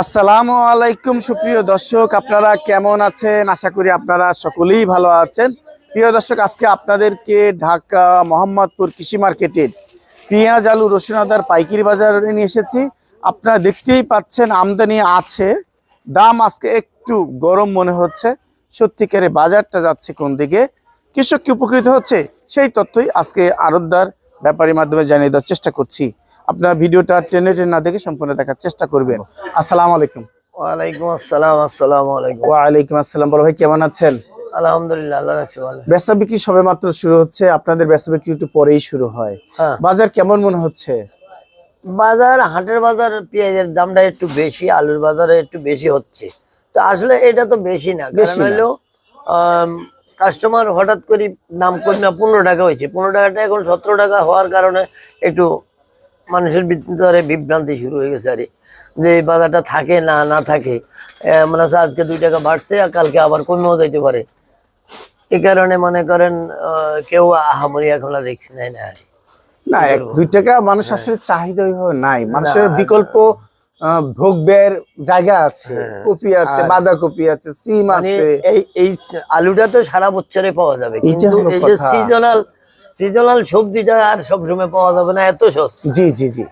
আসসালামু আলাইকুম, সুপ্রিয় দর্শক। আপনারা কেমন আছেন? আশা করি আপনারা সকলেই ভালো আছেন। প্রিয় দর্শক, আজকে আপনাদেরকে ঢাকা মোহাম্মদপুর কৃষি মার্কেটের পেঁয়াজ, আলু, রসুন, আদার পাইকারি বাজারে নিয়ে এসেছি। আপনারা দেখতেই পাচ্ছেন, আমদানি আছে। দাম আজকে একটু গরম মনে হচ্ছে। সত্যিকারে বাজারটা যাচ্ছে কোন দিকে? কৃষক কি উপকৃত হচ্ছে? সেই তথ্যই আজকে আরতদার ব্যাপারীর মাধ্যমে জানিয়ে দেওয়ার চেষ্টা করছি। আপনারা ভিডিওটা টেনে টেনে না দেখে সম্পূর্ণ দেখার চেষ্টা করবেন। আসসালাম আলাইকুম। ওয়ালাইকুম আসসালাম আসসালামু আলাইকুম। ওয়ালাইকুম আসসালাম। বড় ভাই কেমন আছেন? আলহামদুলিল্লাহ আল্লাহ রাখছে ভালো। বেচা বিক্রি সবে মাত্র শুরু হচ্ছে আপনাদের বেচা বিক্রি একটু পরেই শুরু হয়। হ্যাঁ। বাজার কেমন মনে হচ্ছে? বাজার হাটের বাজার পেঁয়াজের দামটা একটু বেশি আলুর বাজারে একটু বেশি হচ্ছে। তো আসলে এটা তো বেশি না বেশি কারণ। হলো কাস্টমার হঠাৎ করে দাম কমে পনেরো টাকা হয়েছে। পনেরো টাকাটা এখন সতেরো টাকা হওয়ার কারণে একটু মানুষের ভিতরে বিভ্রান্তি শুরু হয়ে গেছে আর। যে এই বাজারটা থাকে না না থাকে মনে হচ্ছে আজকে দুই টাকা বাড়ছে আর কালকে আবার কমেও যাইতে পারে। এই কারণে মনে করেন কেউ আহামরি এখন আর রিক্স নেয় না আর। না এক দুই টাকা মানুষ আসলে চাহিদা নাই। মানুষের বিকল্প জায়গা আছে কপি আছে বাঁধাকপি আছে সিম মানে আছে। এই এই আলুটা তো সারা বছরে পাওয়া যাবে। কিন্তু এই যে সিজনাল সিজনাল সবজিটা আর সবসময় পাওয়া যাবে না এত সস্তা। জি জি জি।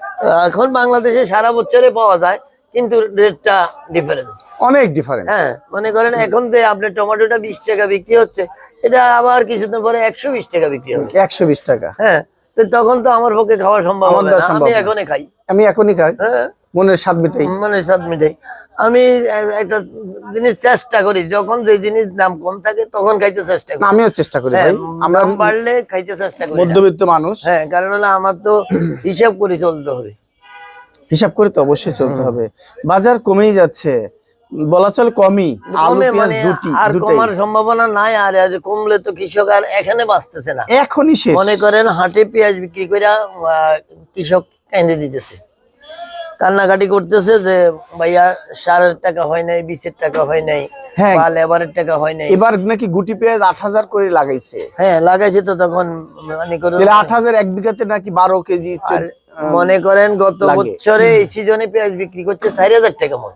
এখন বাংলাদেশে সারা বছরে পাওয়া যায় কিন্তু রেটটা ডিফারেন্স অনেক ডিফারেন্স হ্যাঁ মনে করেন এখন যে আপনার টমেটোটা বিশ টাকা বিক্রি হচ্ছে এটা আবার কিছুদিন পরে একশো বিশ টাকা বিক্রি হবে। একশো বিশ টাকা। হ্যাঁ তো তখন তো আমার পক্ষে খাওয়া সম্ভব হবে না আমি এখনই খাই। আমি এখনই খাই। হ্যাঁ। মনের স্বাদ মিটাই। মনের সাত মিটাই। আমি একটা জিনিস চেষ্টা করি যখন যে জিনিস দাম কম থাকে তখন খাইতে চেষ্টা করি। আমিও চেষ্টা করি হ্যাঁ, ভাই আমরা বাড়লে খাইতে চেষ্টা করি। মধ্যবিত্ত মানুষ। হ্যাঁ কারণ হলো আমার তো হিসাব করে চলতে হবে। হিসাব করে তো অবশ্যই চলতে হবে। বাজার কমেই যাচ্ছে। বলা চলে কমই। মানে আর কমার সম্ভাবনা নাই আর আর কমলে তো কৃষক আর এখানে বাঁচতেছে না। এখনই শেষ। মনে করেন হাটে পেঁয়াজ বিক্রি করে কৃষক কেঁদে দিতেছে। কান্নাকাটি করতেছে যে ভাইয়া সারের টাকা হয় নাই বিশের টাকা হয় নাই হ্যাঁ। লেবারের টাকা হয় নাই। এবার নাকি গুটি পেঁয়াজ আট হাজার করে লাগাইছে। হ্যাঁ লাগাইছে তো তখন মানে আট হাজার এক বিঘাতে নাকি বারো কেজি মনে করেন গত লাগে। বছরে এই সিজনে পেঁয়াজ বিক্রি করছে চার হাজার টাকা মন।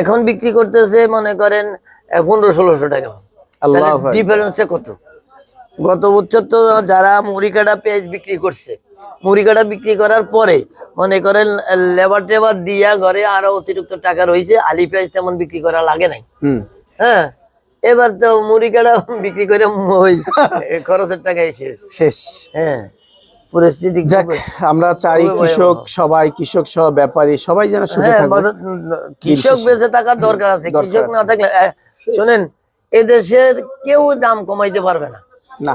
এখন বিক্রি করতেছে মনে করেন পনেরো ষোলোশো টাকা ডিফারেন্সটা কত? গত বছর তো যারা মুড়ি কাটা পেঁয়াজ বিক্রি করছে মুড়ি কাটা বিক্রি করার পরে মনে করেন লেবার টেবার দিয়া ঘরে আরও অতিরিক্ত টাকা রয়েছে আলি পেঁয়াজ তেমন বিক্রি করা লাগে নাই। হ্যাঁ এবার তো মুড়ি কাটা বিক্রি করে খরচের টাকা শেষ। শেষ। হ্যাঁ পরিস্থিতি যাক আমরা চাই কৃষক সবাই কৃষক সহ ব্যাপারী সবাই যেন হ্যাঁ, কৃষক বেঁচে থাকার দরকার আছে কৃষক না থাকলে শোনেন এদেশের কেউ দাম কমাইতে পারবে না। না।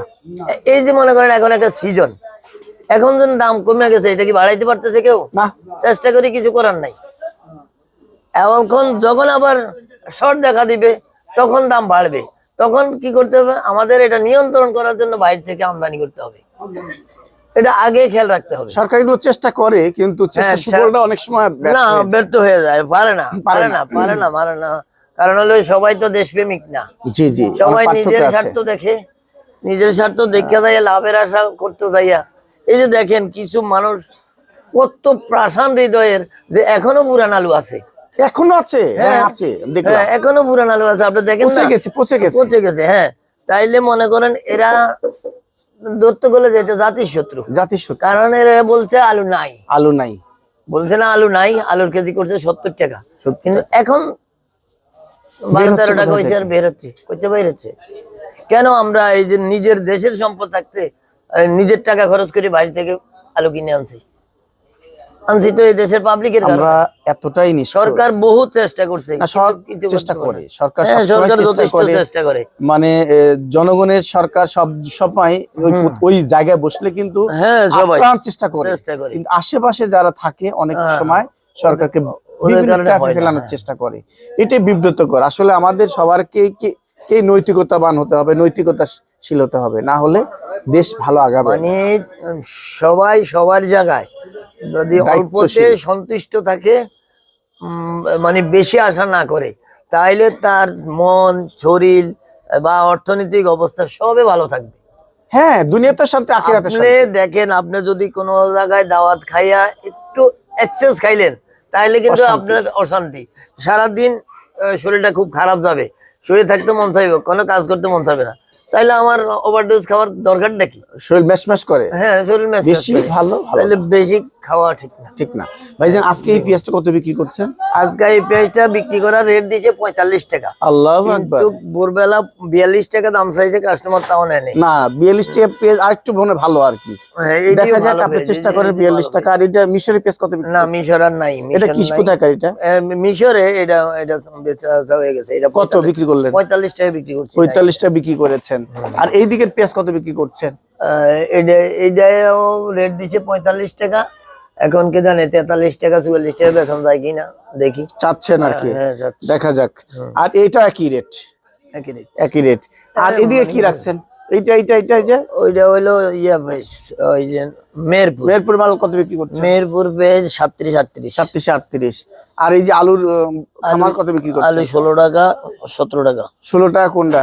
এই যে মনে করেন এখন একটা সিজন এখন যেন দাম কমে গেছে এটা কি বাড়াইতে পারতেছে কেউ? চেষ্টা করি কিছু করার নাই। এখন যখন আবার শর্ট দেখা দিবে তখন দাম বাড়বে। তখন কি করতে হবে? আমাদের এটা নিয়ন্ত্রণ করার জন্য বাইরে থেকে আমদানি করতে হবে। এটা আগে খেয়াল রাখতে হবে। সরকার এগুলো চেষ্টা করে কিন্তু হ্যাঁ, অনেক সময় না ব্যর্থ হয়ে যায়। পারে না পারে না। না পারে না পারে না। কারণ হলো সবাই তো দেশপ্রেমিক না। জি জি সবাই নিজের স্বার্থ দেখে নিজের স্বার্থ দেখে যাইয়া লাভের আশা করতে যাইয়া এই যে দেখেন কিছু মানুষ কত প্রাসান হৃদয়ের যে এখনও পুরান আলু আছে। এখনও আছে? হ্যাঁ হ্যাঁ। আছে হ্যাঁ এখনও পুরান আলু আছে আপনি দেখেন পচে গেছে পচে গেছে। পচে গেছে হ্যাঁ। তাইলে মনে করেন এরা ধরতে গেলে যে এটা জাতির শত্রু। জাতির সত্য কারণ এরা বলছে আলু নাই। আলু নাই। বলছে না আলু নাই আলুর কেজি করছে সত্তর টাকা। কিন্তু এখন বারো তেরো টাকা হয়েছে আর বের হচ্ছে করতে বের হচ্ছে। কেন আমরা এই যে নিজের দেশের সম্পদ থাকতে নিজের টাকা খরচ করে বাড়ি থেকে আলু কিনে আনছি। আনছি তো এই দেশের পাবলিকের আমরা এতটাই নিষ্ঠুর সরকার বহু চেষ্টা করছে। না, সর- কিন্তু কিছু চেষ্টা করে। সরকার সরকার চেষ্টা করে। মানে জনগণের সরকার সব সময় ওই ওই জায়গায় বসলে কিন্তু হ্যাঁ সবাই চেষ্টা করে। চেষ্টা করে। কিন্তু আশেপাশে যারা থাকে অনেক হ্যাঁ। সময় সরকারকে ফেলানোর। চেষ্টা করে। এটাই বিব্রতকর। আসলে আমাদের সবারকে কে নৈতিকতাবান হতে হবে নৈতিকতাশীল হতে হবে না হলে দেশ ভালো আগাবে মানে সবাই সবার জায়গায়। যদি অল্পতে সন্তুষ্ট থাকে মানে বেশি আশা না করে তাইলে তার মন শরীর বা অর্থনৈতিক অবস্থা সবে ভালো থাকবে। হ্যাঁ দুনিয়াতে শান্তি আখিরাতে আপনি দেখেন আপনি যদি কোনো জায়গায় দাওয়াত খাইয়া একটু এক্সেস খাইলেন তাইলে কিন্তু আপনার অশান্তি। সারাদিন আহ, শরীরটা খুব খারাপ যাবে। শুয়ে থাকতে মন চাইবে কোনো কাজ করতে মন চাইবে না। তাইলে আমার ওভারডোজ খাওয়ার দরকার কি? শরীর ম্যাশ ম্যাশ করে? হ্যাঁ শরীর ম্যাচ বেশি ভালো ভালো তাহলে বেশি খাওয়া ঠিক না। ঠিক না। ভাইজান আজকে এই পেঁয়াজটা কত বিক্রি করছেন? আজকে এই পেঁয়াজটা বিক্রি করার রেট দিয়েছে পঁয়তাল্লিশ টাকা। আল্লাহ আকবার। কিন্তু ভোরবেলা বিয়াল্লিশ টাকা দাম চাইছে কাস্টমার তাও নেয়নি। না বিয়াল্লিশ টাকা পেঁয়াজ আর একটু মনে ভালো আর কি। হ্যাঁ, দেখা যাক আপনি চেষ্টা করেন বিয়াল্লিশ টাকা। আর এটা মিশরি পেঁয়াজ কত বিক্রি না মিশর আর নাই এটা কি। কোথাকার এটা? মিশরে এটা এটা বেচা হয়ে গেছে এটা কত বিক্রি করলেন? পঁয়তাল্লিশ টাকা বিক্রি করছি। পঁয়তাল্লিশ টাকা বিক্রি করেছেন। আর এই দিকের পেঁয়াজ কত বিক্রি করছেন? এটা এটাও রেট দিছে পঁয়তাল্লিশ টাকা। এখন কে জানে তেতাল্লিশ টাকা চুয়াল্লিশ টাকা বেতন যায় কিনা দেখি। চাচ্ছেন আর কি। হ্যাঁ দেখা যাক। আর এটা একই রেট একই rate। একই রেট আর এদিকে কি রাখছেন? এইটা এইটা এইটা যে? ওইটা হইল ইয়া বেশ ওই যে মেহেরপুর। মেহেরপুর মাল কত বিক্রি করছেন? মেহেরপুর পেজ সাতত্রিশ আটত্রিশ। সাতত্রিশ আটত্রিশ। আর এই যে আলুর কত বিক্রি আলু ষোলো টাকা সতেরো টাকা। ষোলো টাকা কোনটা?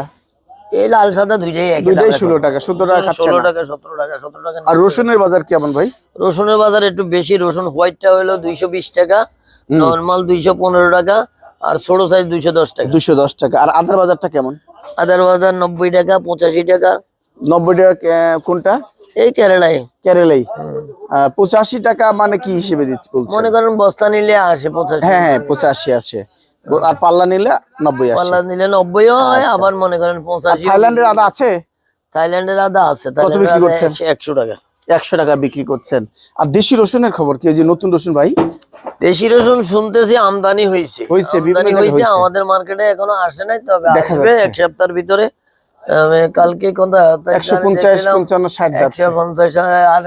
এই লাল সাদা দুইটাই একই দুইটাই ষোলো টাকা সতেরো টাকা ষোলো। টাকা সতেরো টাকা সতেরো টাকা আর রসুনের বাজার কেমন ভাই? রসুনের বাজার একটু বেশি রসুন হোয়াইটটা হলো দুইশো বিশ টাকা নর্মাল দুইশো পনেরো টাকা আর ছোট সাইজ দুইশো দশ টাকা। দুশো দশ টাকা। আর আদার বাজারটা কেমন? আদার বাজার নব্বই টাকা পঁচাশি টাকা। নব্বই টাকা কোনটা? এই কেরালায় কেরালাই। পঁচাশি টাকা মানে কি হিসেবে দিচ্ছে মনে করেন বস্তা নিলে আসে পঁচাশি। হ্যাঁ হ্যাঁ পঁচাশি আছে। আর পাল্লা নিলে নব্বই পাল্লা নিলে নব্বই হয় আবার মনে করেন পঁচাশি থাইল্যান্ডের আদা আছে? থাইল্যান্ডের আদা আছে? একশো টাকা। একশো টাকা বিক্রি করছেন। আর দেশি রসুনের খবর কি? যে নতুন রসুন ভাই। দেশি রসুন শুনতেছি আমদানি হয়েছে। হয়েছে। আমাদের মার্কেটে এখনও আসে নাই তবে আসবে এক সপ্তাহের ভিতরে। কালকে একশো পঞ্চাশ পঞ্চান্ন ষাট একশো পঞ্চাশ আর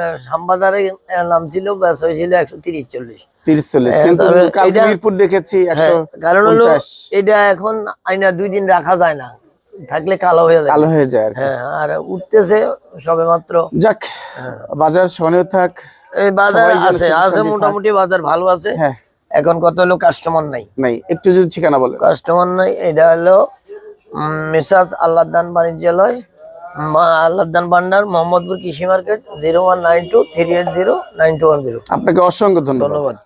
নাম ছিল ব্যাস হয়েছিল একশো তিরিশ চল্লিশ। তিরিশ চল্লিশ। হ্যাঁ, কিন্তু কালকে মিরপুর দেখেছি হ্যাঁ, কারণ হলো এটা এখন আইনা দুই দিন রাখা যায় না থাকলে কালো হয়ে যায়। কালো হয়ে যায় আর হ্যাঁ আর উঠতেছে সবে মাত্র যাক বাজার সহনীয় থাক এই বাজার আছে আছে মোটামুটি বাজার ভালো আছে। হ্যাঁ। এখন কত হলো কাস্টমার নাই। নাই একটু যদি ঠিকানা বলেন। কাস্টমার নাই এটা হলো মিসাজ আল্লাহদান বাণিজ্যালয় মা আল্লাহদান ভান্ডার মোহাম্মদপুর কৃষি market zero one nine two three eight zero nine two one zero আপনাকে অসংখ্য ধন্যবাদ।